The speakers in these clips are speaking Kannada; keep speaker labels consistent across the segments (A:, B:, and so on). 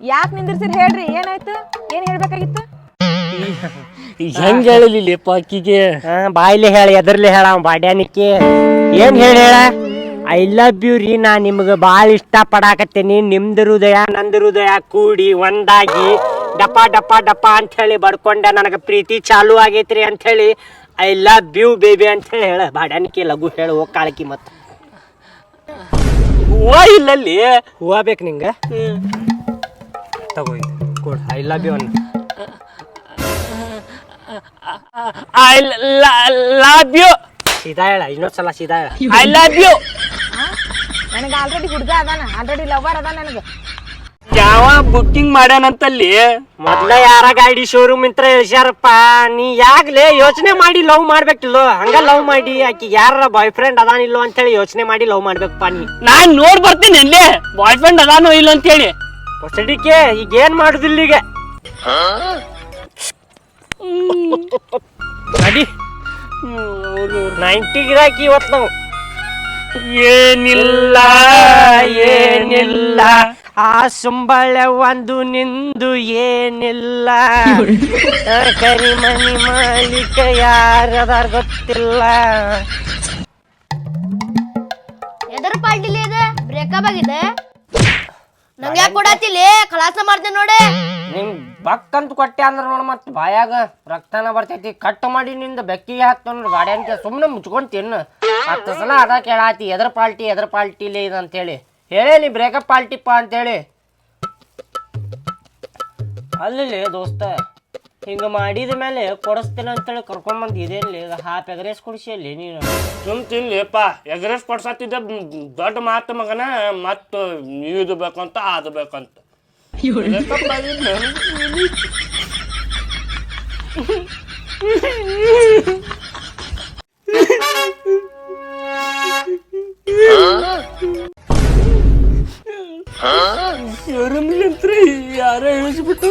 A: ಯಾಕೆ ನಿಂದಿರ್ಸಿರ್ ಹೇಳ್ರಿ? ಏನಾಯ್ತು? ಏನ್ ಹೇಳ್ಬೇಕಾಗಿತ್ತು?
B: ಹೆಂಗ್ ಹೇಳಲಿಲ್ಲಪ್ಪ ಆಕಿಗೆ
C: ಹಾ ಬಾಯ್ಲಿ ಹೇಳ ಎದರ್ಲಿ ಹೇಳ ಬಾಡ್ಯಾನಿಕ್ಕಿ ಬಾಡ್ಯಾನಿಕ್ಕೆ. ಏನ್ ಹೇಳಿ ಹೇಳ? ಐ ಲವ್ ಯು ರೀ ನಾ ನಿಮ್ಗೆ ಭಾಳ ಇಷ್ಟ ಪಡಾಕತ್ತೀನಿ ನಿಮ್ದು ಹೃದಯ ನಂದು ಹೃದಯ ಕೂಡಿ ಒಂದಾಗಿ ಡಪ ಡಪ ಡಪ ಅಂತ ಹೇಳಿ ಬಡ್ಕೊಂಡೆ. ನನಗೆ ಪ್ರೀತಿ ಚಾಲು ಆಗೈತ್ರಿ ಅಂತ ಹೇಳಿ ಐ ಲವ್ ಯು ಬೇಬಿ ಅಂತ ಹೇಳಿ ಹೇಳ. ಬಾಡ್ಯಾನಿಕೆ ಲಘು ಹೇಳು ಹೋಗ್ ಕಾಳಕಿ ಮತ್ತೆ
B: ಹೂವ ಇಲ್ಲಲ್ಲಿ?
C: ಹೂವ ಬೇಕು ನಿಂಗೆ? ತಗೋ ಇದು ಐ ಲವ್ ಯು ಅನ್ನ.
B: ಐ ಲವ್ ಯು
C: ಸೀದಾ ಹೇಳ ಇನ್ನೊಂದ್ಸಲ ಸೀದಾ ಹೇಳ
B: ಐ ಲವ್ ಯು
A: ನನಗೆ ಆಲ್ರೆಡಿ ಹುಡುಗ ಅದಾನ. ಆಲ್ರೆಡಿ ಲವರ್ ಅದಾನ ನನಗೆ.
B: ಯಾವ ಬುಕ್ಕಿಂಗ್ ಮಾಡ್ಯಾನಂತಲ್ಲಿ?
C: ಮೊದ್ಲ ಯಾರ ಗಾಡಿ ಶೋರೂಮ್ ಇಂತ್ರ ಯಶಾರಪ್ಪ ನೀ ಯಾಗ್ಲೇ ಯೋಚನೆ ಮಾಡಿ ಲವ್ ಮಾಡ್ಬೇಕಿಲ್ಲೋ? ಹಂಗ ಲವ್ ಮಾಡಿ. ಆಕಿ ಯಾರ ಬಾಯ್ ಫ್ರೆಂಡ್ ಅದಾನಿಲ್ಲೋ ಅಂತ ಹೇಳಿ ಯೋಚನೆ ಮಾಡಿ ಲವ್ ಮಾಡ್ಬೇಕಪ್ಪ ನೀ.
B: ನಾನ್ ನೋಡ್ ಬರ್ತೀನಿ ಅಲ್ಲೇ. ಬಾಯ್ ಫ್ರೆಂಡ್ ಅದಾನೋ ಇಲ್ಲ ಅಂತೇಳಿ.
C: ಹೊಸಡಿಕೆ ಈಗ ಏನ್ ಮಾಡುದಿಲ್ಲ ಈಗ ನಡಿ. ನೈಂಟಿ ಗಿರಾಕಿ ಇವತ್ತು ನಾವು.
B: ಏನಿಲ್ಲ ಏನಿಲ್ಲ.
C: ಆ ಸುಂಬಳೆ ಒಂದು ನಿಂದು ಏನಿಲ್ಲ. ಕರಿಮನಿ ಮಾಲೀಕ ಯಾರದಾರ ಗೊತ್ತಿಲ್ಲ.
D: ಎದರ್ ಪಾಲ್ಟಿಲಿ ಇದೆ? ಬ್ರೇಕಪ್ ಆಗಿದೆ? ನಂಗೆ ಯಾಕೆ ಕೊಡತ್ತಿಲ್ಲ ಕಲಾಸ ಮಾಡ್ತೇನೆ ನೋಡಿ.
C: ನಿಮ್ ಬಕ್ಕಂತ ಕೊಟ್ಟೆ ಅಂದ್ರ ನೋಡ್ ಮತ್ ಬಾಯಾಗ ರಕ್ತನ ಬರ್ತೈತಿ. ಕಟ್ ಮಾಡಿ ನಿಂದ ಬೆಕ್ಕಿಗೆ ಹಾಕ್ತಾವ ನೋಡ್ ಗಾಡಿ ಅಂತ ಸುಮ್ಮನೆ ಮುಚ್ಕೊಂಡ್ ತಿನ್ನು. ಹತ್ತು ಸಲ ಅದ ಕೇಳಾತಿ. ಎದ್ರ ಪಾಲ್ಟಿ, ಎದ್ರ ಪಾಲ್ಟಿಲೇ ಇದು ಅಂತೇಳಿ ಹೇಳೇ ನೀ ಬ್ರೇಕಪ್ ಪಾಲ್ಟಿಪ್ಪ ಅಂತೇಳಿ ಅಲ್ಲಿ ದೋಸ್ತ. ಹಿಂಗ ಮಾಡಿದ ಮೇಲೆ ಕೊಡಿಸ್ತೀನಿ ಅಂತೇಳಿ ಕರ್ಕೊಂಬಂದ್. ಇದೇನ್ಲಿ ಹಾಫ್ ಎಗ್ರೆಸ್ ಕೊಡಿಸಿ ಅಲ್ಲಿ ನೀನು.
B: ಸುಮ್ ತಿನ್ಲಿಪ್ಪ ಎಗ್ರೆಸ್ ಕೊಡ್ಸತ್ತಿದ್ದೆ ದೊಡ್ಡ ಮಾತು ಮಗನ ಮತ್ತು ಇದು ಬೇಕಂತ ಅದು ಬೇಕಂತ. ಯಾರ? ಶೋರೂಮ್ಲಿಂತ್ರಿ ಯಾರೋ ಇಳಿಸ್ಬಿಟ್ಟು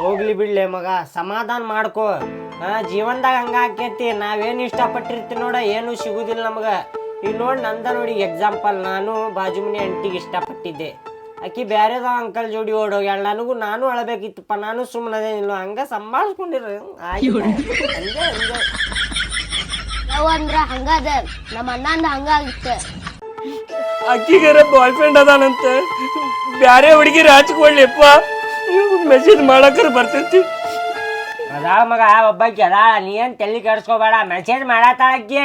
C: ಹೋಗ್ಲಿ ಬಿಡ್ಲೆ ಮಗ, ಸಮಾಧಾನ ಮಾಡ್ಕೋ. ಹಾ ಜೀವನದಾಗ ಹಂಗ ಆಕೈತಿ, ನಾವೇನು ಇಷ್ಟಪಟ್ಟಿರ್ತೀವಿ ನೋಡ, ಏನು ಸಿಗುದಿಲ್ಲ ನಮಗ. ಈಗ ನೋಡಿ ನಂದ ನೋಡಿ ಎಕ್ಸಾಂಪಲ್ ನಾನು ಬಾಜು ಮನೆ ಅಂಟಿಗೆ ಇಷ್ಟಪಟ್ಟಿದ್ದೆ. ಆಕಿ ಬೇರೆದ ಅಂಕಲ್ ಜೋಡಿ ಓಡೋಗ್ಯಾಳ, ನನಗೂ ನಾನು ಅಳಬೇಕಿತ್ತಪ್ಪ, ನಾನು ಸುಮ್ಮನೆ ಇಲ್ಲ ಹಂಗ ಸಂಭಾಳಿಸ್ಕೊಂಡಿರ, ಹಂಗ
D: ಅಂದ್ರ ನಮ್ಮ ಅಣ್ಣಂದ ಹಂಗಾಗಿತ್ತ
B: ಅಕ್ಕಿಗಾರ ಬಾಯ್ ಫ್ರೆಂಡ್ ಅದಾನಂತ. ಬ್ಯಾರೆ ಹುಡುಗಿ ಹಚ್ಕೊಳ್ಳಿಪ್ಪ ಮೆಸೇಜ್ ಮಾಡಕ್ರ ಬರ್ತೈತಿ.
C: ಅದಾ ಮಗ ಒಬ್ಬಾಕಿ ಅದಾ. ನೀ ಏನ್ ತಲೆ ಕೆಡಿಸ್ಕೋಬೇಡ. ಮೆಸೇಜ್ ಮಾಡತ್ತಾಳಕ್ಕಿ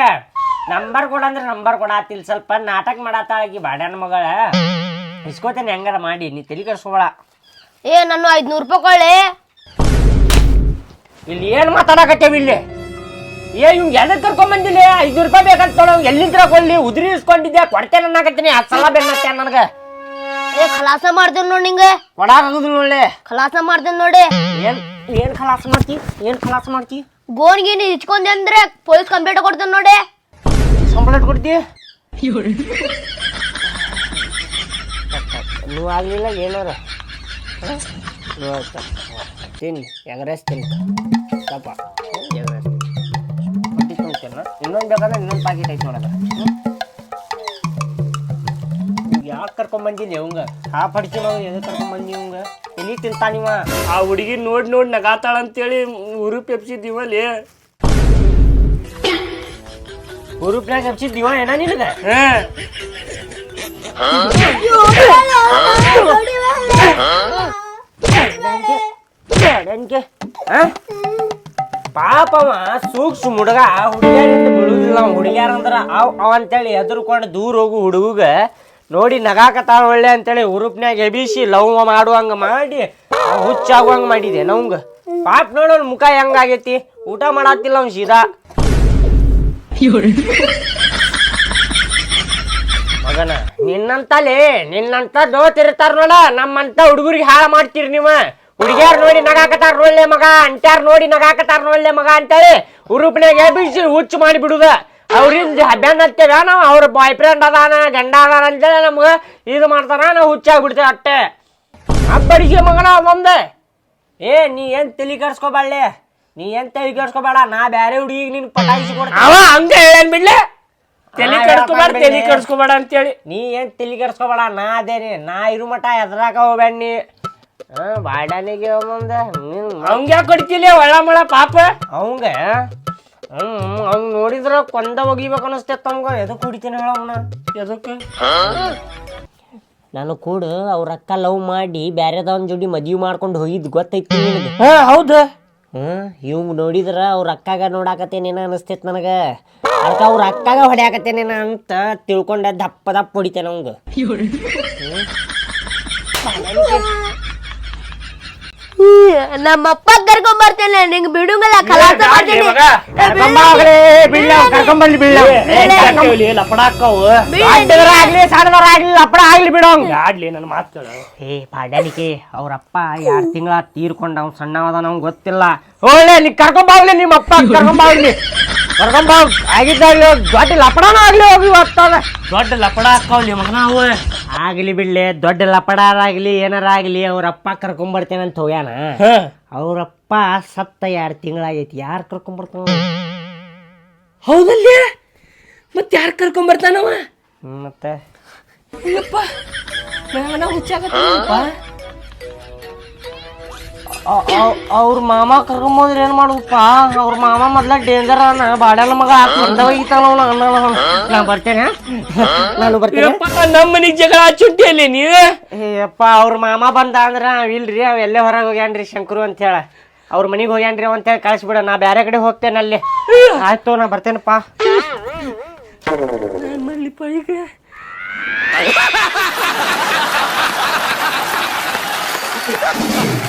C: ನಂಬರ್ ಕೊಡಂದ್ರೆ ನಂಬರ್ ಕೊಡಾತಿಲ್. ಸ್ವಲ್ಪ ನಾಟಕ ಮಾಡತ್ತಾಳಕ್ಕಿ ಬಾಡ್ಯಾನ ಮಗಳ ಇಸ್ಕೋತೇನೆ ಹೆಂಗಾರ ಮಾಡಿ. ನೀ ತಲೆ ಕೆಡಿಸ್ಕೋಬೇಡ.
D: ಏ ನಾನು ಐದ್ನೂರು ರೂಪಾಯಿ ಕೊಳ್ಳಿ
C: ಇಲ್ಲಿ ಏನು ಮಾತಾಡಕತ್ತೇವಿ ಇಲ್ಲಿ? ಏ ಇವ್ ಎಲ್ಲ ಕರ್ಕೊಂಡ್ ಬಂದಿಲ್ಲ ಐದ್ನೂರು ರೂಪಾಯಿ ಬೇಕಂತ ನೋಡು ಎಲ್ಲಿಂದ್ರ ಕೊಲ್ಲಿ ಉದ್ರಿ ಇಸ್ಕೊಂಡಿದ್ದೆ ಕೊಡ್ತೇನೆ ಅನ್ನಕತ್ತೀನಿ. ಹತ್ತು ಸಲ ಬೆನ್ನತ್ತೆ ನನಗೆ.
D: ಏ ಖಲಾಸ ಮಾಡ್ತೀನಿ ನೋಡಿ ನಿಂಗೆ?
C: ಕೊಡಾಕಾಗುದಿಲ್ಲ ಒಳ್ಳೆ
D: ಖಲಾಸ ಮಾಡ್ತೀನಿ ನೋಡಿ?
C: ಏನ್ ಏನ್ ಖಲಾಸ ಮಾಡ್ತಿ? ಏನ್ ಖಲಾಸ ಮಾಡ್ತಿ?
D: ಗೋನ್ ಗೀನ್ ಇಚ್ಕೊಂಡೆ ಅಂದ್ರೆ ಪೊಲೀಸ್ ಕಂಪ್ಲೇಂಟ್ ಕೊಡ್ತೀನಿ ನೋಡಿ.
C: ಕಂಪ್ಲೇಂಟ್ ಕೊಡ್ತಿ? ನೀವು ಆಗ್ಲಿಲ್ಲ ಏನಾರ? ತಿನ್ನಿ ಎಗರೇಸ್ ತಿನ್ನಿ. ಸ್ವಲ್ಪ ಇನ್ನೊಂದು ಬೇಕಂದ್ರೆ ಇನ್ನೊಂದು ಪ್ಯಾಕೆಟ್ ಐತಿ ನೋಡದ ಯಾಕೆ ಕರ್ಕೊಂಡ್ ಬಂದಿಲ್ಲ ಇವಂಗ? ಆ ಪಡ್ಕಿ ನಾವು ಎದಕ್ಕೆ ಕರ್ಕೊಂಡ್ ಬಂದಿ ಇವಂಗ? ಎಲ್ಲಿ ತಿಂತಾನಿವ
B: ಆ ಹುಡುಗಿ ನೋಡ್ ನೋಡ್ ನಗಾತಾಳ ಅಂತೇಳಿ ಉರು ಪೆಪ್ಸಿದ್ದೀವಲ್ಲಿ
C: ಪೆಪ್ಸಿ ಹಚ್ಚಿದ್ದೀವ ಏನ ನಿನಗ?
B: ಹಾ.
C: ಅಡನ್ಕೆ ಪಾಪವ ಸೂಕ್ಷ್ಮ ಹುಡುಗ ಹುಡುಗಿಯರಿಂದ ಬಿಡುದಿಲ್ಲ ಅವ ಹುಡುಗ್ಯಾರ ಅಂದ್ರ ಅವ್ ಅವ ಅಂತೇಳಿ ಎದುರ್ಕೊಂಡು ದೂರ ಹೋಗು ಹುಡುಗ ನೋಡಿ ನಗಾಕತಾಳ ಒಳ್ಳೆ ಅಂತೇಳಿ ಉರುಪ್ನ್ಯಾಗ ಎಬಿಸಿ ಲವ್ ಮಾಡುವಂಗ ಮಾಡಿ, ಅವ ಹುಚ್ಚಾಗುವಂಗ ಮಾಡಿದೆ ನವಂಗ ಪಾಪ ನೋಡೋನ್ ಮುಖ ಹೆಂಗಾಗೈತಿ ಊಟ ಮಾಡತ್ತಿಲ್ಲ ಅವ್ನು ಸೀದಾ. ಮಗನ, ನಿನ್ನಂತಲೇ, ನಿನ್ನಂತ ದೋತಿರ್ತಾರ ನೋಡ, ನಮ್ಮಂತ ಹುಡುಗರಿಗೆ ಹಾಳ ಮಾಡ್ತೀರಿ ನೀವ. ಹುಡುಗಿಯಾರ್ ನೋಡಿ ನಗಾಕತಾರ ನೋಡ್ಲೆ ಮಗ ಅಂಟ್ಯಾರ ನೋಡಿ ನಗಾಕತಾರ ನೋಡ್ಲೆ ಮಗ ಅಂತೇಳಿ ಉರುಪಿನಾಗ ಎಬ್ಬಿಸಿ ಹುಚ್ಚು ಮಾಡಿ ಬಿಡುದ ಅವ್ರಿಂದ ಬೆನ್ನ ಹತ್ತೇವ ನಾವು ಅವ್ರ ಬಾಯ್ ಫ್ರೆಂಡ್ ಅದಾನ ಗಂಡ ಅದಾನ ಅಂತೇಳಿ ನಮ್ಗ ಇದು ಮಾಡ್ತಾರ ನಾವು ಹುಚ್ಚಾಗ್ಬಿಡ್ತೇವೆ ಅಟ್ಟೆ. ಅಬ್ಬಡಿಗೆ ಮಗನ ಒಂದೆ. ಏ ನೀ ಏನ್ ತಲೆ ಕೆಡ್ಸ್ಕೊಬಾಳೆ ನೀ ಏನ್ ತಲೆ ಕೆಡ್ಸ್ಕೊಬೇಡ ನಾ ಬ್ಯಾರೆ ಹುಡುಗಿಗೆ ನಿನ್ ಪಟಾಯಿಸಿ ಕೊಡ್ತೀನಿ.
B: ಅವ ಹಂಗ ಹೇಳೇನ್ ಬಿಡ್ಲೆ? ತಲೆ ಕೆಡ್ಸ್ಕೊಬೇಡ ತಲೆ. ಕೆಡ್ಸ್ಕೊಬೇಡ ಅಂತೇಳಿ.
C: ನೀ ಏನ್ ತಲೆ ಕೆಡ್ಸ್ಕೊಬೇಡ ನಾ ಅದೇನಿ ನಾ ಇರು ಮಠ ಎದ್ರಾಕ ಹೋಗ್ಬೇಡ ನೀ. ಬಾಡಾನಿಗೆ ಮುಂದೆ
B: ಅವಂಗ ಯಾಕೆ ಕೊಡ್ತಿಲ್ಲ ಒಳ ಮಳ ಪಾಪ?
C: ಅವಂಗ? ಹ್ಮ್ ಅವ್ನ್ ನೋಡಿದ್ರ ಕೊಂದ ಒಗಿಬೇಕು ಅನಸ್ತೈತೆ ತಮ್ಗ. ಎದಕ್ ಕುಡಿತೀನಿ ಹೇಳ ಅವನ?
B: ಎದಕ್ಕೆ?
C: ನಾನು ಕೂಡ ಅವ್ರ ಅಕ್ಕ ಲವ್ ಮಾಡಿ ಬ್ಯಾರೆದವನ್ ಜೋಡಿ ಮದ್ವಿ ಮಾಡ್ಕೊಂಡು ಹೋಗಿದ್ ಗೊತ್ತೈತಿ ನಿನಗೆ?
B: ಹಾ ಹೌದು.
C: ಹ್ಮ್ ಇವ್ ನೋಡಿದ್ರ ಅವ್ರ ಅಕ್ಕಾಗ ನೋಡಾಕತ್ತೇನೇನ ಅನಸ್ತೈತ್ ನನಗ? ಅದಕ್ಕ ಅವ್ರ ಅಕ್ಕಾಗ ಹೊಡ್ಯಾಕತ್ತೇನೇನ ಅಂತ ತಿಳ್ಕೊಂಡ ದಪ್ಪ ದಪ್ಪ ಹೊಡಿತೇನೆ ಅವಂಗ.
D: ನಮ್ಮಪ್ಪ ಕರ್ಕೊಂಡ್ ಬರ್ತೇನೆ ನಿಂಗ್ ಬಿಡುಂಗಲ್ಲ ಕಲಾಸ ಮಾಡ್ತೀನಿ.
B: ಲಪಡಾಕವು
C: ಆಗ್ಲಿ ಸಣ್ಣದವ್ರ ಆಗ್ಲಿ ಲಪ್ಪಡ ಆಗ್ಲಿ ಬಿಡೋಂಗ
B: ಆಗ್ಲಿ ನನ್ನ ಮಾತು
C: ಏ ಪಾಡ್ಯಾಲಿಕೆ ಅವ್ರಪ್ಪ ಎರಡ್ ತಿಂಗಳ ತೀರ್ಕೊಂಡ ಅವ್ನ್ ಸಣ್ಣವದ ನಮ್ಗೆ ಗೊತ್ತಿಲ್ಲ. ಹೋಗ್ಲಿ ನೀ ಕರ್ಕೊಂಬಾವ್ಲಿ ನಿಮ್ಮ ಅಪ್ಪ ಕರ್ಕೊಂಬಾವ್ಲಿ ಕರ್ಕೊಂಬಾ ಆಗಿದ್ದಾಗ್ಲಿ ದೊಡ್ಡ ಲಪಡನ ಆಗ್ಲಿ ಹೋಗಿ ಹೋಗ್ತಾವೆ.
B: ದೊಡ್ಡ ಲಪಡ ಹಾಕವ್ಲಿ ಮಗನ ಅವು
C: ಆಗ್ಲಿ ಬಿಡ್ಲಿ ದೊಡ್ಡ ಲಪಡಾರಾಗ್ಲಿ ಏನಾರ ಆಗ್ಲಿ ಅವ್ರಪ್ಪ ಕರ್ಕೊಂಬರ್ತೇನೆ ಅಂತ ಹೋಗ್ಯಾನ. ಅವ್ರಪ್ಪ ಸತ್ತ ಎರಡು ತಿಂಗಳಾಗೈತಿ? ಯಾರು ಕರ್ಕೊಂಬರ್ತಾನ
B: ಹೌದಲ್ಲೇ? ಮತ್ತೆ ಯಾರು ಕರ್ಕೊಂಬರ್ತಾನವ ಮತ್ತೆ?
C: ಮತ್ತೆ ಅವ್ರ ಮಾಮ ಕರ್ಕೊಂಬೋದ್ರ ಏನ್ ಮಾಡುದಪ್ಪ ಅವ್ರ ಮಾಮ ಮೊದ್ಲ ಡೇಂಜರ್ ಅನ್ನ ಬಾಡಲ್ಲ ಮಗ ಹಾಕೊಂಡ ಹೋಗಿತ್ತಾನ ಅವ್ನ ಅನ್ನಲ್ಲ ಅವ್ನ. ನಾ ಬರ್ತೇನೆ ನಾನು ಬರ್ತೇನೆ.
B: ನಮ್ಮ ಮನೆಗೆ ಜಗಳ ಹಚ್ಚುಟ್ಟಿಯಲ್ಲಿ ನೀವು
C: ಯಪ್ಪಾ ಅವ್ರ ಮಾಮ ಬಂದ ಅಂದ್ರ ಇಲ್ರಿ ಅವ್ ಎಲ್ಲೇ ಹೊರಗೆ ಹೋಗ್ಯಾನ್ರಿ ಶಂಕರು ಅಂತ ಹೇಳ. ಅವ್ರ ಮನೆಗೆ ಹೋಗ್ಯಾನ್ರಿ ಅಂತ ಹೇಳಿ ಕಳಿಸ್ಬಿಡ ನಾ ಬ್ಯಾರೆ ಕಡೆ ಹೋಗ್ತೇನೆ ಅಲ್ಲಿ. ಆಯ್ತು ನಾ ಬರ್ತೇನಪ್ಪ.
B: ಈಗ?